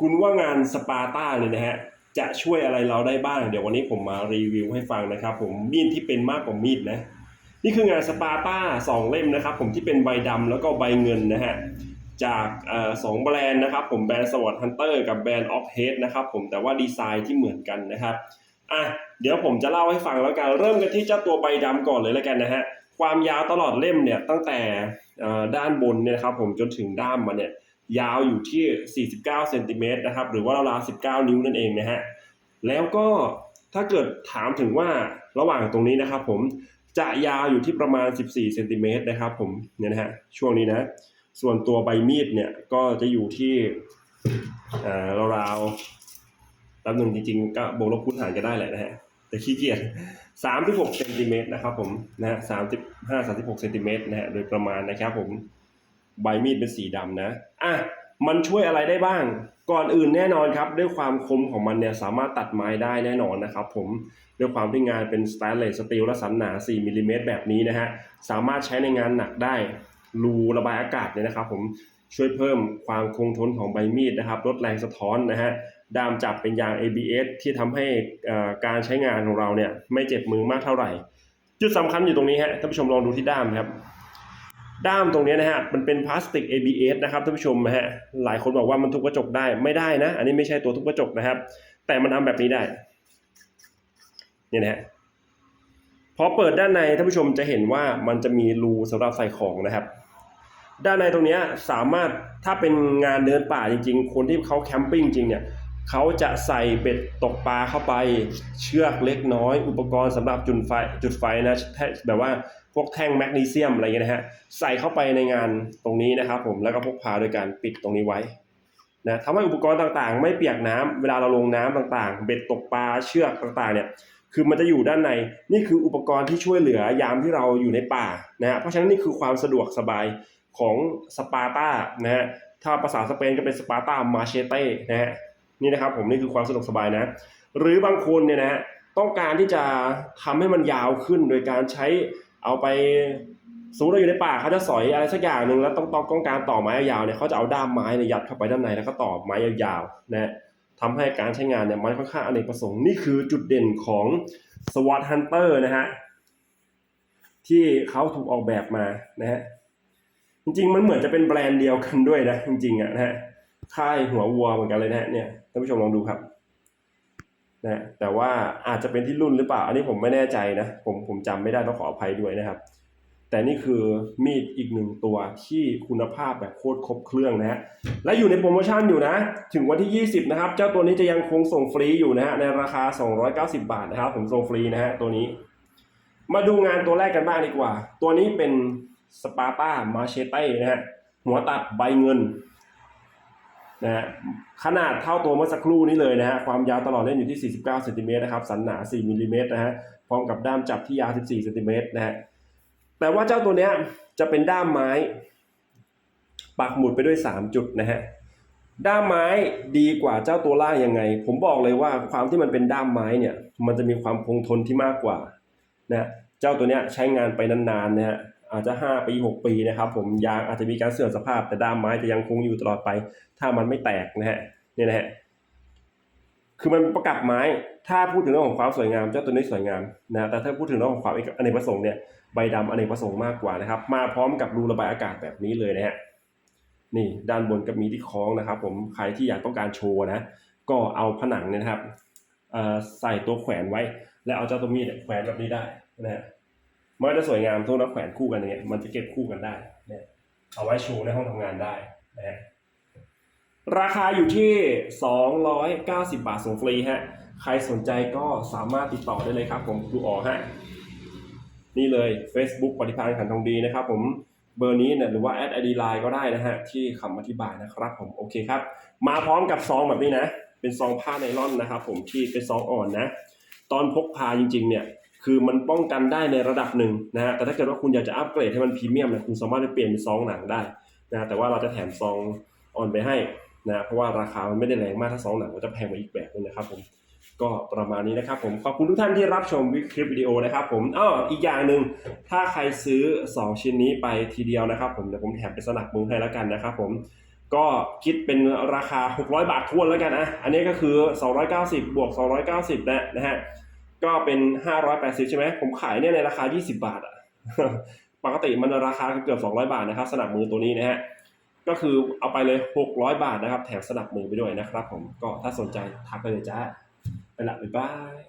คุณว่างานสปาร์ต้าเนี่ยนะฮะจะช่วยอะไรเราได้บ้าง เดี๋ยววันนี้ผมมารีวิวให้ฟังนะครับ ผมมีดที่เป็นมากกว่ามีดนะนี่คืองานสปาร์ต้าสองเล่มนะครับ ผมที่เป็นใบดำแล้วก็ใบเงินนะฮะจากสองแบรนด์นะครับ ผมแบรนด์สวอตฮันเตอร์กับแบรนด์ออฟเฮดนะครับผมแต่ว่าดีไซน์ที่เหมือนกันนะครับอะเดี๋ยวผมจะเล่าให้ฟังแล้วกันเริ่มกันที่เจ้าตัวใบดำก่อนเลยแล้วกันนะฮะความยาวตลอดเล่มเนี่ยตั้งแต่ด้านบนเนี่ยนะครับผมจนถึงด้ามมันเนี่ย ยาวอยู่ที่ 49เซนติเมตรนะครับ หรือว่าราวๆ19 นิ้วนั่นเองนะฮะ แล้วก็ถ้าเกิดถามถึงว่าระหว่างตรงนี้นะครับผมจะยาวอยู่ที่ประมาณ 14เซนติเมตรนะครับผมเนี่ยนะฮะช่วงนี้นะ ส่วนตัวใบมีดเนี่ยก็จะอยู่ที่อ่าราวๆแป๊บหนึ่งจริงๆ ก็บวกลบคูณหารก็ได้แหละนะฮะแต่ขี้เกียจ36เซนติเมตรนะครับผมนะฮะ35 36เซนติเมตรนะฮะโดยประมาณนะครับผม ใบมีดเป็นสีดำนะอะมันช่วยอะไรได้บ้าง ก่อนอื่นแน่นอนครับ ด้วยความคมของมันเนี่ยสามารถตัดไม้ได้แน่นอนนะครับผมด้วยความที่งานเป็นสแตนเลสสตีลและสันหนา 4มิลลิเมตรแบบนี้นะฮะสามารถใช้ในงานหนักได้ รูระบายอากาศเนี่ยนะครับผมช่วยเพิ่มความคงทนของใบมีดนะครับลดแรงสะท้อนนะฮะด้ามจับเป็นยาง ABS ที่ทำให้อ่อการใช้งานของเราเนี่ยไม่เจ็บมือมากเท่าไหร่ จุดสำคัญอยู่ตรงนี้ฮะท่านผู้ชมลองดูที่ด้ามครับ ด้ามตรงนี้นะฮะมันเป็นพลาสติก ABS นะครับท่านผู้ชมนะฮะหลายคนบอกว่ามันทุบกระจกได้ไม่ได้นะ อันนี้ไม่ใช่ตัวทุบกระจกนะครับ แต่มันทำแบบนี้ได้เนี่ยนะฮะพอเปิดด้านในท่านผู้ชมจะเห็นว่ามันจะมีรูสำหรับใส่ของนะครับ ด้านในตรงนี้สามารถถ้าเป็นงานเดินป่าจริง ๆ คนที่เขาแคมปิ้งจริงเนี่ยเขาจะใส่เบ็ดตกปลาเข้าไป เชือกเล็กน้อย อุปกรณ์สำหรับจุดไฟจุดไฟนะแบบว่า พวกแท่งแมกนีเซียมอะไรเงี้ยนะฮะใส่เข้าไปในงานตรงนี้นะครับผมแล้วก็พกพาโดยการปิดตรงนี้ไว้นะทำให้อุปกรณ์ต่างๆ ไม่เปียกน้ำเวลาเราลงน้ำต่างๆ เบ็ดตกปลาเชือกต่างๆเนี่ยคือมันจะอยู่ด้านในนี่คืออุปกรณ์ที่ช่วยเหลือยามที่เราอยู่ในป่านะฮะเพราะฉะนั้นนี่คือความสะดวกสบายของสปาร์ตานะฮะถ้าภาษาสเปนก็เป็นสปาร์ตามาเชเต้นะฮะนี่นะครับผมนี่คือความสะดวกสบายนะ หรือบางคนเนี่ยนะฮะต้องการที่จะทำให้มันยาวขึ้นโดยการใช้ เอาไปสมมติเราอยู่ในป่าเขาจะสอยอะไรสักอย่างหนึ่งแล้วต้องต้องต้องการต่อไม้ยาวเนี่ยเขาจะเอาด้ามไม้เนี่ยยัดเข้าไปด้านในแล้วก็ต่อไม้ยาวๆนะฮะทำให้การใช้งานเนี่ยมันค่อนข้างอเนกประสงค์นี่คือจุดเด่นของ SWAT Hunter นะฮะที่เขาถูกออกแบบมานะฮะจริงๆมันเหมือนจะเป็นแบรนด์เดียวกันด้วยนะจริงๆอะนะฮะค่ายหัววัวเหมือนกันเลยนะฮะเนี่ยท่านผู้ชมลองดูครับ นะแต่ว่าอาจจะเป็นที่รุ่นหรือเปล่า อันนี้ผมไม่แน่ใจนะ ผมผมจำไม่ได้ต้องขออภัยด้วยนะครับ แต่นี่คือมีดอีกหนึ่งตัวที่คุณภาพแบบโคตรครบเครื่องนะฮะและอยู่ในโปรโมชั่นอยู่นะ ถึงวันที่ 20 นะครับ เจ้าตัวนี้จะยังคงส่งฟรีอยู่นะฮะในราคา 290 บาทนะครับ ผมส่งฟรีนะฮะตัวนี้ มาดูงานตัวแรกกันบ้างดีกว่า ตัวนี้เป็นสปาร์ต้ามาเชเต้นะฮะหัวตัดใบเงิน นะฮะขนาดเท่าตัวเมื่อสักครู่นี้เลยนะฮะความยาวตลอดเล่นอยู่ที่ 49เซนติเมตรนะครับสันหนา 4มิลลิเมตรนะฮะพร้อมกับด้ามจับที่ยาว 14เซนติเมตรนะฮะแต่ว่าเจ้าตัวเนี้ยจะเป็นด้ามไม้ ปักหมุดไปด้วย 3 จุดนะฮะด้ามไม้ดีกว่าเจ้าตัวล่างยังไง ผมบอกเลยว่าความที่มันเป็นด้ามไม้เนี่ยมันจะมีความคงทนที่มากกว่านะเจ้าตัวเนี้ยใช้งานไปนานๆนะฮะ อาจจะ 5 ปี 6 ปีนะครับ ผมยางอาจจะมีการเสื่อมสภาพ แต่ด้ามไม้จะยังคงอยู่ตลอดไป ถ้ามันไม่แตกนะฮะเนี่ยนะฮะคือมันประกับไม้ ถ้าพูดถึงเรื่องของความสวยงาม เจ้าตัวนี้สวยงามนะแต่ถ้าพูดถึงเรื่องของความอเนกประสงค์เนี่ยใบดำอเนกประสงค์มากกว่านะครับ มาพร้อมกับรูระบายอากาศแบบนี้เลยนะฮะนี่ด้านบนก็มีที่คล้องนะครับ ผมใครที่อยากต้องการโชว์นะ ก็เอาผนังเนี่ยนะครับใส่ตัวแขวนไว้ แล้วเอาเจ้าตัวมีดแขวนแบบนี้ได้นะฮะ มันก็จะสวยงามทุกนักแขวนคู่กันอย่างเงี้ยมันจะเก็บคู่กันได้เนี่ยเอาไว้โชว์ในห้องทำงานได้นะฮะราคาอยู่ที่ 290 บาทส่งฟรีฮะใครสนใจก็สามารถติดต่อได้เลยครับผมครูอ๋อฮะนี่เลย Facebook ปฏิภาณขันทองดีนะครับผมเบอร์นี้เนี่ยหรือว่าแอดไอดีไลน์ก็ได้นะฮะที่คำอธิบายนะครับผมโอเคครับ มาพร้อมกับซองแบบนี้นะ เป็นซองผ้าไนล่อนนะครับผมที่เป็นซองอ่อนนะ ตอนพกพาจริงๆเนี่ย คือมันป้องกันได้ในระดับหนึ่งนะฮะแต่ถ้าเกิดว่าคุณอยากจะอัปเกรดให้มันพรีเมียมเนี่ยคุณสามารถไปเปลี่ยนเป็นซองหนังได้นะแต่ว่าเราจะแถมซองอ่อนไปให้นะเพราะว่าราคามันไม่ได้แรงมากถ้าซองหนังก็จะแพงกว่าอีกแบบนึงนะครับผมก็ประมาณนี้นะครับผมขอบคุณทุกท่านที่รับชมคลิปวิดีโอนะครับผมอ้ออีกอย่างหนึ่งถ้าใครซื้อ 2 ชิ้นนี้ไปทีเดียวนะครับผมเดี๋ยวผมแถมเป็นสนับมือให้แล้วกันนะครับผมก็คิดเป็นราคา 600 บาททวนแล้วกันนะอันนี้ก็คือ 290 บวก 290นะนะฮะ ก็เป็นห้าร้อยแปดสิบใช่ไหมผมขายเนี่ยในราคายี่สิบาทอะปกติมันราคาเกือบสองร้อยบาทนะครับ สนับมือตัวนี้นะฮะก็คือเอาไปเลยหกร้อยบาทนะครับ แถมสนับมือไปด้วยนะครับ ผมก็ถ้าสนใจทักไปเลยจ้าไปละบ๊ายบาย